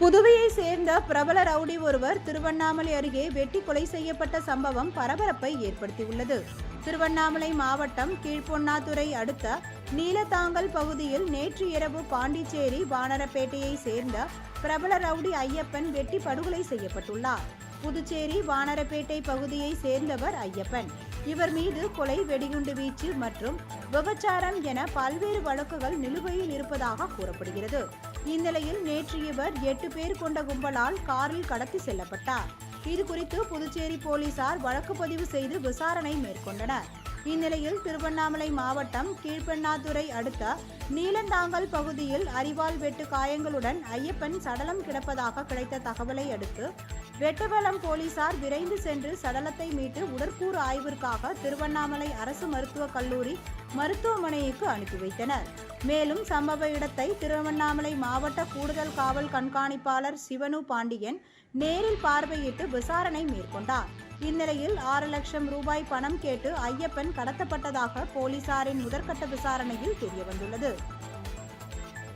புதுவையை சேர்ந்த பிரபல ரவுடி ஒருவர் திருவண்ணாமலை அருகே வெட்டி கொலை செய்யப்பட்ட சம்பவம் பரபரப்பை ஏற்படுத்தியுள்ளது. திருவண்ணாமலை மாவட்டம் கீழ்பொன்னாத்துறை அடுத்த நீலத்தாங்கல் பகுதியில் நேற்று இரவு பாண்டிச்சேரி வானரப்பேட்டையை சேர்ந்த பிரபல ரவுடி ஐயப்பன் வெட்டி படுகொலை செய்யப்பட்டுள்ளார். புதுச்சேரி வானரப்பேட்டை பகுதியை சேர்ந்தவர் ஐயப்பன். இவர் மீது கொலை வெடிகுண்டு வீச்சு மற்றும் விபச்சாரம் என பல்வேறு வழக்குகள் நிலுவையில் இருப்பதாக கூறப்படுகிறது. இந்நிலையில் நேற்று இவர் எட்டு பேர் கொண்ட கும்பலால் காரில் கடத்தி செல்லப்பட்டார். இது குறித்து புதுச்சேரி போலீசார் வழக்கு பதிவு செய்து விசாரணை மேற்கொண்டனர். இந்நிலையில் திருவண்ணாமலை மாவட்டம் கீழ்பெண்ணாதுரை அடுத்த நீலந்தாங்கல் பகுதியில் அரிவாள் வெட்டு காயங்களுடன் ஐயப்பன் சடலம் கிடப்பதாக கிடைத்த தகவலை அடுத்து வெட்டவலம் போலீசார் விரைந்து சென்று சடலத்தை மீட்டு உடற்கூறு ஆய்விற்காக திருவண்ணாமலை அரசு மருத்துவக் கல்லூரி மருத்துவமனைக்கு அனுப்பி வைத்தனர். மேலும் சம்பவ இடத்தை திருவண்ணாமலை மாவட்ட கூடுதல் காவல் கண்காணிப்பாளர் சிவனு பாண்டியன் நேரில் பார்வையிட்டு விசாரணை மேற்கொண்டார். இந்நிலையில் ஆறு லட்சம் ரூபாய் பணம் கேட்டு ஐயப்பன் கடத்தப்பட்டதாக போலீசாரின் முதற்கட்ட விசாரணையில் தெரியவந்துள்ளது.